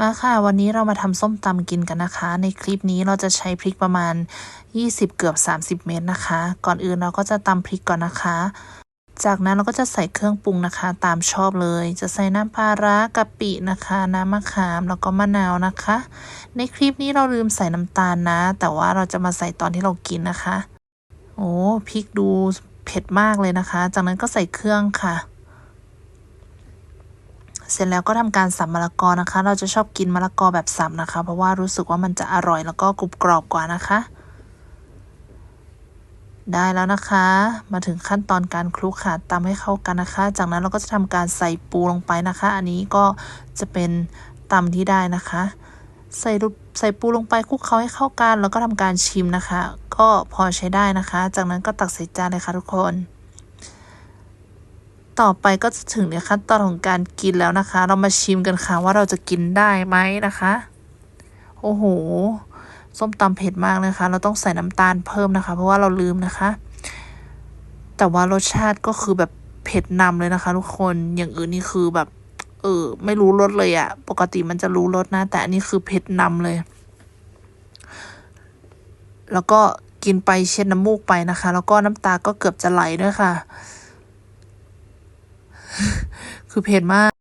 มาค่ะ วันนี้เรามาทำส้มตำกินกันนะคะ ในคลิปนี้เราจะใช้พริกประมาณ 20 เกือบ 30 เม็ดนะคะ ก่อนอื่นเราก็จะตำพริกก่อนนะคะ จากนั้นเราก็จะใส่เครื่องปรุงนะคะ ตามชอบเลย จะใส่น้ำปลาร้ากะปินะคะ น้ำมะขามแล้วก็มะนาวนะคะ ในคลิปนี้เราลืมใส่น้ำตาลนะ แต่ว่าเราจะมาใส่ตอนที่เรากินนะคะ โอ้พริกดูเผ็ดมากเลยนะคะ จากนั้นก็ใส่เครื่องค่ะ เสร็จแล้วก็ทำการสับมะละกอนะคะ เราจะชอบกินมะละกอแบบสับนะคะ เพราะว่ารู้สึกว่ามันจะอร่อยแล้วก็กรุบกรอบกว่านะคะ ได้แล้วนะคะ มาถึงขั้นตอนการคลุกค่ะตำให้เข้ากันนะคะ จากนั้นเราก็จะทำการใส่ปูลงไปนะคะ อันนี้ก็จะเป็นตำที่ได้นะคะ ใส่ใส่ปูลงไปคลุกเคล้าให้เข้ากัน แล้วก็ทำการชิมนะคะ ก็พอใช้ได้นะคะ จากนั้นก็ตักใส่จานเลยค่ะทุกคน ต่อไปก็จะถึงในขั้นตอนของการกินแล้วนะคะ เรามาชิมกันค่ะว่าเราจะกินได้ไหมนะคะ โอ้โห ส้มตำเผ็ดมากเลยค่ะ เราต้องใส่น้ำตาลเพิ่มนะคะ เพราะว่าเราลืมนะคะ แต่ว่ารสชาติก็คือแบบเผ็ดนำเลยนะคะ ทุกคน อย่างอื่นนี่คือแบบ เออ ไม่รู้รสเลยอะ ปกติมันจะรู้รสนะ แต่อันนี้คือเผ็ดนำเลย แล้วก็กินไปเช็ดน้ำมูกไปนะคะ แล้วก็น้ำตาก็เกือบจะไหลด้วยค่ะ คือเผ็ดมาก